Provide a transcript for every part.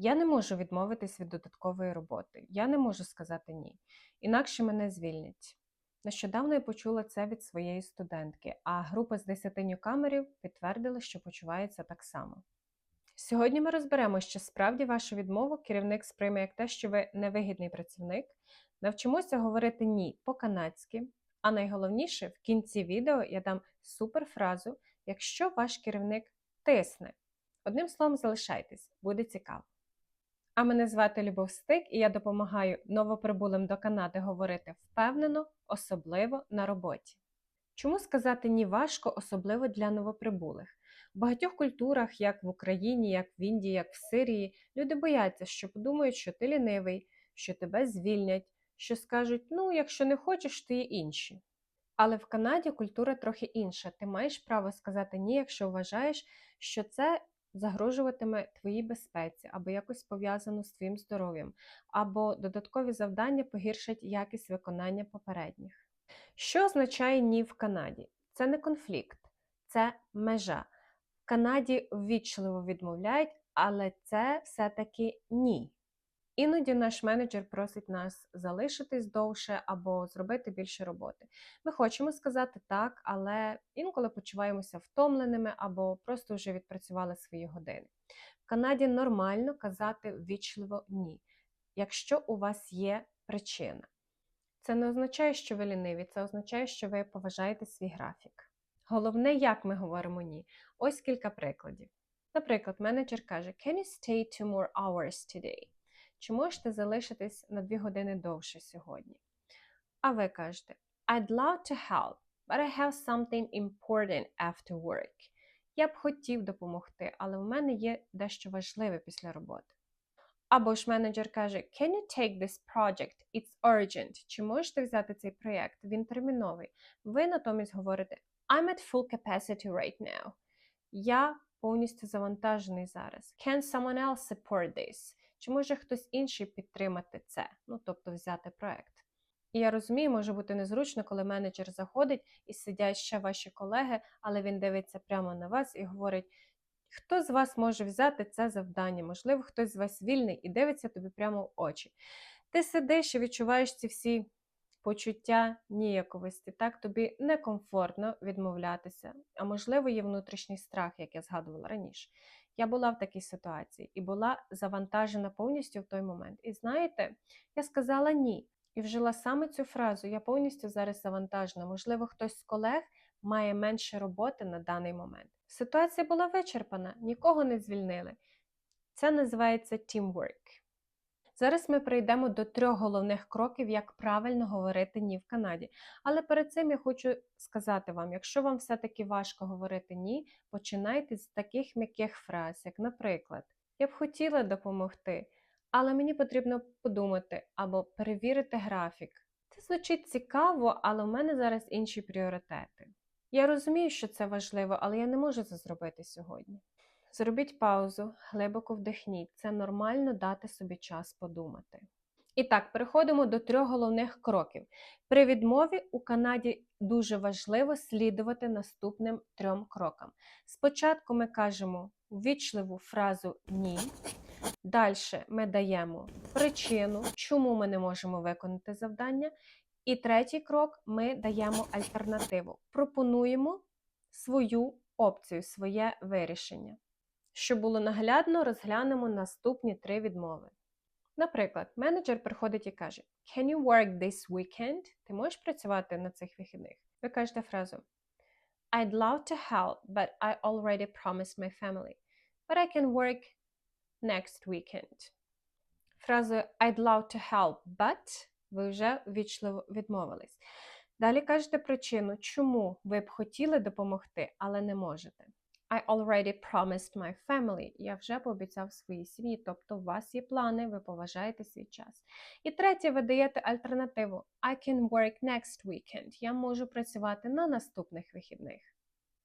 Я не можу відмовитись від додаткової роботи. Я не можу сказати ні. Інакше мене звільнять. Нещодавно я почула це від своєї студентки, а група з 10 ньюкамерів підтвердила, що почувається так само. Сьогодні ми розберемо, що справді вашу відмову керівник сприйме як те, що ви невигідний працівник, навчимося говорити ні по-канадськи, а найголовніше, в кінці відео я дам суперфразу, якщо ваш керівник тисне. Одним словом, залишайтесь, буде цікаво. А мене звати Любов Стик, і я допомагаю новоприбулим до Канади говорити впевнено, особливо на роботі. Чому сказати ні важко, особливо для новоприбулих? В багатьох культурах, як в Україні, як в Індії, як в Сирії, люди бояться, що подумають, що ти лінивий, що тебе звільнять, що скажуть: ну, якщо не хочеш, то є інші. Але в Канаді культура трохи інша. Ти маєш право сказати ні, якщо вважаєш, що це загрожуватиме твоїй безпеці або якось пов'язано з твоїм здоров'ям, або додаткові завдання погіршать якість виконання попередніх. Що означає ні в Канаді? Це не конфлікт, це межа. В Канаді ввічливо відмовляють, але це все-таки ні. Іноді наш менеджер просить нас залишитись довше або зробити більше роботи. Ми хочемо сказати так, але інколи почуваємося втомленими або просто вже відпрацювали свої години. В Канаді нормально казати ввічливо ні, якщо у вас є причина. Це не означає, що ви ліниві, це означає, що ви поважаєте свій графік. Головне, як ми говоримо ні. Ось кілька прикладів. Наприклад, менеджер каже: Can you stay two more hours today? Чи можете залишитись на дві години довше сьогодні? А ви кажете: I'd love to help, but I have something important after work. Я б хотів допомогти, але у мене є дещо важливе після роботи. Або ж менеджер каже: Can you take this project? It's urgent. Чи можете взяти цей проєкт? Він терміновий. Ви натомість говорите I'm at full capacity right now. Я повністю завантажений зараз. Can someone else support this? Чи може хтось інший підтримати це, ну тобто взяти проект? І я розумію, може бути незручно, коли менеджер заходить і сидять ще ваші колеги, але він дивиться прямо на вас і говорить: хто з вас може взяти це завдання? Можливо, хтось з вас вільний і дивиться тобі прямо в очі. Ти сидиш і відчуваєш ці всі почуття ніяковості, так тобі некомфортно відмовлятися, а можливо, є внутрішній страх, як я згадувала раніше. Я була в такій ситуації і була завантажена повністю в той момент. І знаєте, я сказала ні. І вжила саме цю фразу: я повністю зараз завантажена. Можливо, хтось з колег має менше роботи на даний момент. Ситуація була вичерпана, нікого не звільнили. Це називається teamwork. Зараз ми прийдемо до трьох головних кроків, як правильно говорити ні в Канаді. Але перед цим я хочу сказати вам: якщо вам все-таки важко говорити ні, починайте з таких м'яких фраз, як, наприклад, я б хотіла допомогти, але мені потрібно подумати або перевірити графік. Це звучить цікаво, але у мене зараз інші пріоритети. Я розумію, що це важливо, але я не можу це зробити сьогодні. Зробіть паузу, глибоко вдихніть. Це нормально дати собі час подумати. І так, переходимо до трьох головних кроків. При відмові у Канаді дуже важливо слідувати наступним трьом крокам. Спочатку ми кажемо ввічливу фразу ні. Далі ми даємо причину, чому ми не можемо виконати завдання. І третій крок ми даємо альтернативу. Пропонуємо свою опцію, своє вирішення. Щоб було наглядно, розглянемо наступні три відмови. Наприклад, менеджер приходить і каже: Can you work this weekend? Ти можеш працювати на цих вихідних? Ви кажете фразу I'd love to help, but I already promised my family. But I can work next weekend. Фразу I'd love to help, but ви вже ввічливо відмовились. Далі кажете причину, чому ви б хотіли допомогти, але не можете. I already promised my family. Я вже пообіцяв своїй сім'ї, тобто у вас є плани, ви поважаєте свій час. І третє, ви даєте альтернативу I can work next weekend. Я можу працювати на наступних вихідних.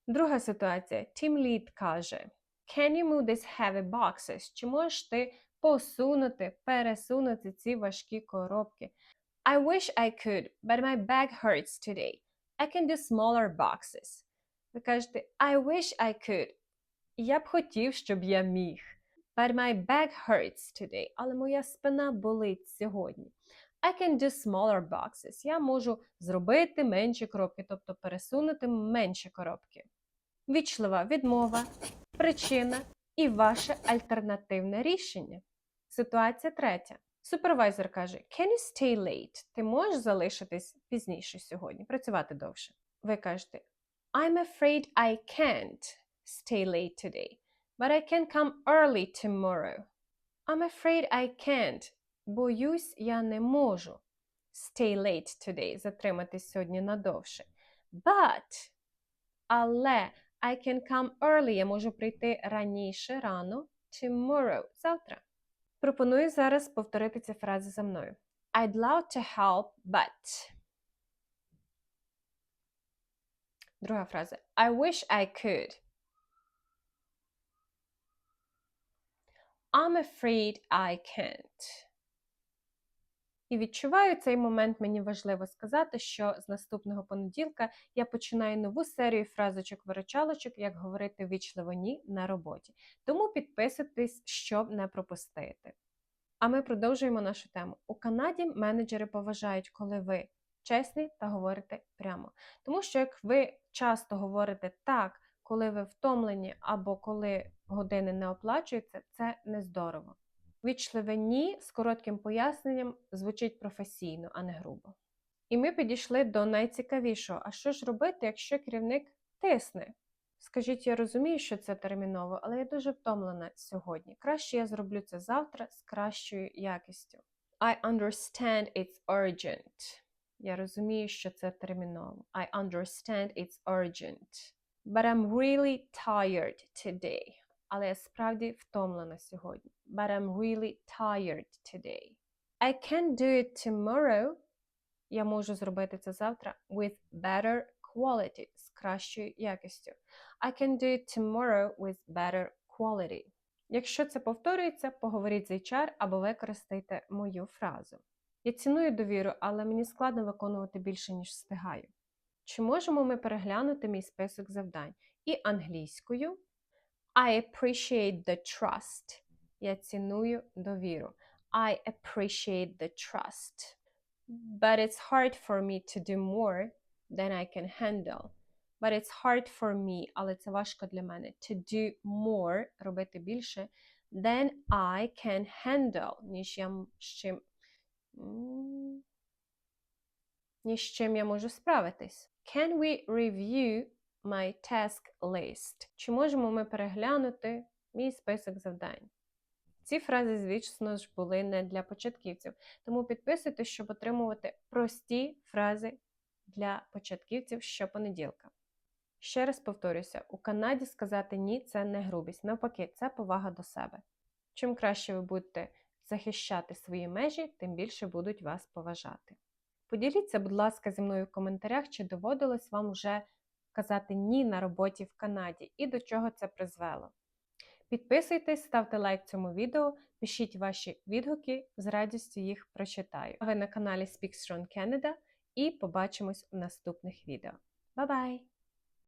Друга ситуація. Team lead каже: Can you move these heavy boxes? Чи можеш ти посунути, пересунути ці важкі коробки? I wish I could, but my back hurts today. I can do smaller boxes. Ви кажете I wish I could. Я б хотів, щоб я міг. But my back hurts today. Але моя спина болить сьогодні. I can do smaller boxes. Я можу зробити менші коробки, тобто пересунути менші коробки. Вічлива відмова, причина і ваше альтернативне рішення. Ситуація третя. Супервайзер каже: Can you stay late? Ти можеш залишитись пізніше сьогодні, працювати довше. Ви кажете I'm afraid I can't stay late today, but I can come early tomorrow. I'm afraid I can't. Боюсь, я не можу. Stay late today. Затриматись сьогодні надовше. But, але I can come early. Я можу прийти раніше, рано. Tomorrow. Завтра. Пропоную зараз повторити ці фрази за мною. I'd love to help, but. Друга фраза. I wish I could. I'm afraid I can't. І відчуваю цей момент, мені важливо сказати, що з наступного понеділка я починаю нову серію фразочок-виручалочок, як говорити вічливо ні на роботі. Тому підписуйтесь, щоб не пропустити. А ми продовжуємо нашу тему. У Канаді менеджери поважають, коли ви чесні та говорите прямо. Тому що як ви часто говорите так, коли ви втомлені або коли години не оплачуються, це не здорово. Вічливе ні з коротким поясненням звучить професійно, а не грубо. І ми підійшли до найцікавішого: а що ж робити, якщо керівник тисне? Скажіть, я розумію, що це терміново, але я дуже втомлена сьогодні. Краще я зроблю це завтра з кращою якістю. I understand it's urgent. Я розумію, що це терміново. I understand it's urgent. But I'm really tired today. Але я справді втомлена сьогодні. But I'm really tired today. I can do it tomorrow. Я можу зробити це завтра with better quality, з кращою якістю. I can do it tomorrow with better quality. Якщо це повторюється, поговоріть з HR або використайте мою фразу. Я ціную довіру, але мені складно виконувати більше, ніж встигаю. Чи можемо ми переглянути мій список завдань? І англійською I appreciate the trust. Я ціную довіру. I appreciate the trust. But it's hard for me to do more than I can handle. But it's hard for me, але це важко для мене. To do more, робити більше, than I can handle, ніж я з чим, ніж з чим я можу справитись. Can we review my task list? Чи можемо ми переглянути мій список завдань? Ці фрази, звісно ж, були не для початківців, тому підписуйтесь, щоб отримувати прості фрази для початківців щопонеділка. Ще раз повторюся: у Канаді сказати ні це не грубість, навпаки, це повага до себе. Чим краще ви будете захищати свої межі, тим більше будуть вас поважати. Поділіться, будь ласка, зі мною в коментарях, чи доводилось вам вже казати ні на роботі в Канаді і до чого це призвело. Підписуйтесь, ставте лайк цьому відео, пишіть ваші відгуки, з радістю їх прочитаю. Ви на каналі Speak Strong Canada і побачимось у наступних відео. Бай-бай!